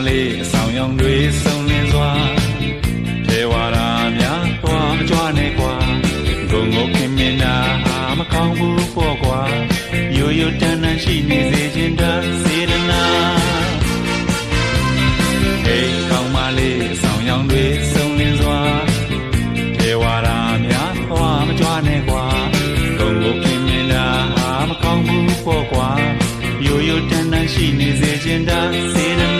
ဟေးကောင်းမလေးအဆောင်ရောင်တွေစုံလင်စွာထေဝါရာများသွားမကြွနဲ့ကွာဂုံကိုခင်မင်းနာဟာမကောင်းဘူးပေါ့ကွာရိုးရိုးတန်းတန်းရှိနေစေခြင်းတစေတနာဟေးကောင်းမလေးအဆောင်ရောင်တွေစုံလင်စွာထေဝါရာများသွားမကြွနဲ့ကွာဂုံကိုခင်မင်းနာဟာမကောင်းဘူးပေါ့ကွာရိုးရိုးတန်းတန်းရှိနေစေခြင်းတစေတနာ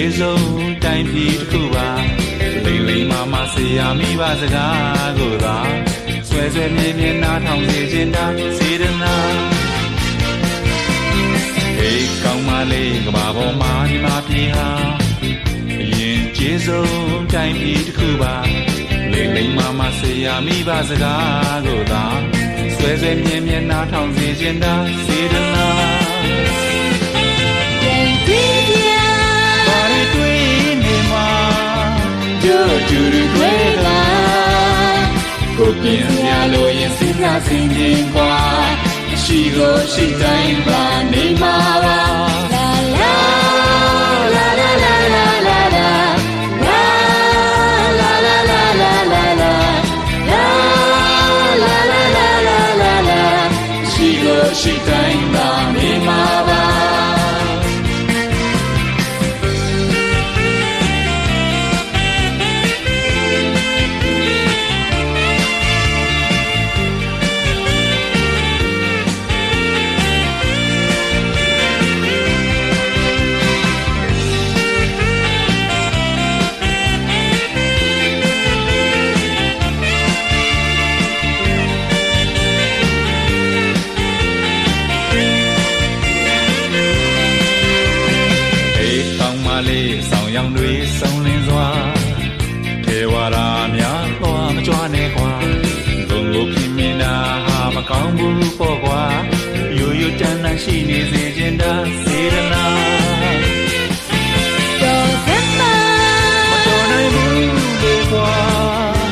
ရင်ကျေဆုံးတိုင်းပြည်တစ်ခုပါလိမ့်လိမ့်မမဆေးရမိပါစကားကိုသာဆွဲဆွဲမြဲမြဲနားထောင်စေခြင်းသာစေတနာဘေးကောင်းမလေးကဘာပေါ်မှာမြမပြေဟာအရင်ကျေဆုံးတိုင်းပြည်တစ်ခုပါလိမ့်လိမ့်မမဆေးရမိပါစကားကိုသာဆွဲဆွဲမြဲမြဲနားထောင်စေခြင်းသာစေတနာပြန် razen dien qua, ရာများသွားမကြွနဲ့ကွာဂုံကိုခင်မင်းနာဟာမကောင်းဘူးပေါ့ကွာရိုးရိုးတန်းတန်းရှိနေစေခြင်းသာစေတနာတော်သက်ပါမတော်နိုင်ဘူးလေကွာ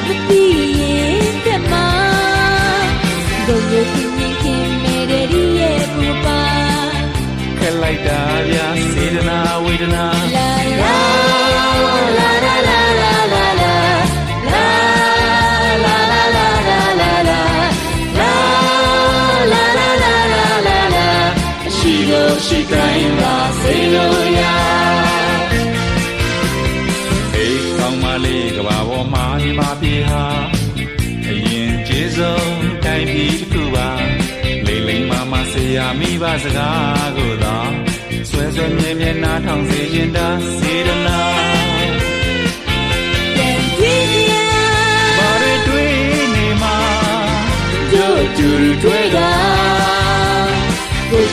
မသိရင်ပြတ်မှာဘုံရချင်းချင်းချင်း ရှိလို့ရှိတိုင်းပါစေလို့ရအေးကောင်းမလေးကဘာပေါ်မှာညီမပြေဟာအရင်ကျေဆုံးတိုင်းပြည်တစ်ခုပါလိမ့်လိမ့်မမဆေးရမိပါစကားကိုသာဆွဲဆွဲမြဲမြဲနားထောင်စေခြင်းသာစေတ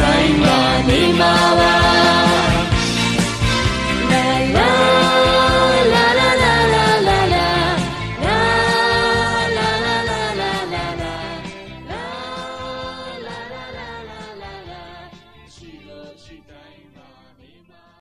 တိုင်းမှာနေမှာပါ